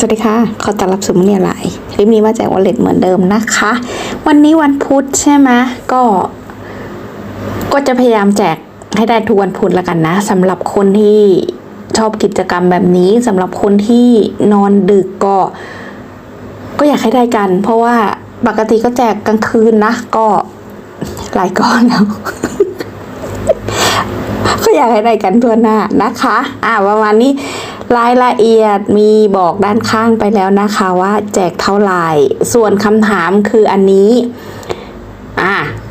สวัสดีค่ะ ขอต้อนรับสู่มเนียไลคลิปนี้มาแจกวอลเล็ตเหมือนเดิมนะคะ วันนี้วันพุธใช่ไหมก็ ก็จะพยายามแจกให้ได้ทุกวันพุธละกันนะสำหรับคนที่ชอบกิจกรรมแบบนี้สำหรับคนที่นอนดึกก็ ก็อยากให้ได้กัน เพราะว่าปกติก็แจกกลางคืนนะ ก็หลายก้อนแล้วก็อยากให้ได้กันทั่วหน้านะคะ อ่าประมาณนี้ รายละเอียดมีบอกด้านข้างไปแล้วนะคะว่าแจกเท่าไหร่ ส่วนคำถามคืออันนี้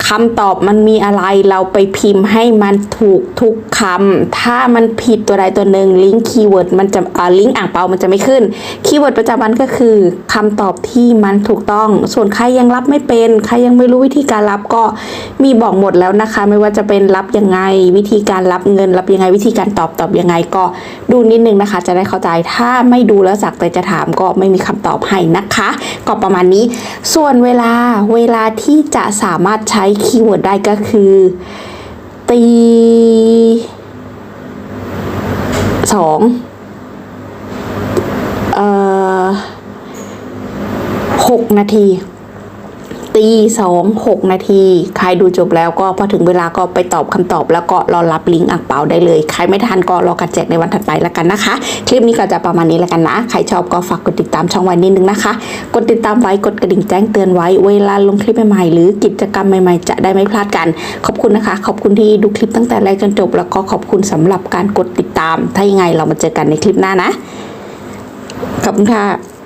คำตอบมันมีอะไรเราไปพิมพ์ให้มันถูกทุกคำถ้ามันผิดตัวใดตัวหนึ่งลิงก์คีย์เวิร์ดมันจะอ่าลิงก์อ่างเปามันจะไม่ขึ้นคีย์เวิร์ดประจำวันก็คือคำตอบที่มันถูกต้อง ส่วนใครยังรับไม่เป็น ใครยังไม่รู้วิธีการรับก็มีบอกหมดแล้วนะคะ ไม่ว่าจะเป็นรับยังไงวิธีการรับเงิน รับยังไงวิธีการตอบตอบยังไงก็ดูนิดนึงนะคะ จะได้เข้าใจถ้าไม่ดูแล้วสักแต่จะถามก็ไม่มีคำตอบให้นะคะ ก็ประมาณนี้ ส่วนเวลาเวลาที่จะสามารถใช้คีย์เวิร์ดได้ก็คือ ตีสองเอ่อหกนาที ตีสองหกนาที ใครดูจบแล้วก็พอถึงเวลาก็ไปตอบคำตอบ แล้วก็รอรับลิงก์อ่างเปาได้เลย ใครไม่ทันก็รอการแจกในวันถัดไปแล้วกันนะคะ คลิปนี้ก็จะประมาณนี้แล้วกันนะ ใครชอบก็ฝากกดติดตามช่องไว้นิดนึงนะคะ กดติดตามไว้กดกระดิ่งแจ้งเตือนไว้ เวลาลงคลิปใหม่ๆหรือกิจกรรมใหม่ๆ จะได้ไม่พลาดกัน ขอบคุณนะคะ ขอบคุณที่ดูคลิปตั้งแต่แรกจนจบ แล้วก็ขอบคุณสำหรับการกดติดตาม ถ้ายังไงเรามาเจอกันในคลิปหน้านะขอบคุณค่ะ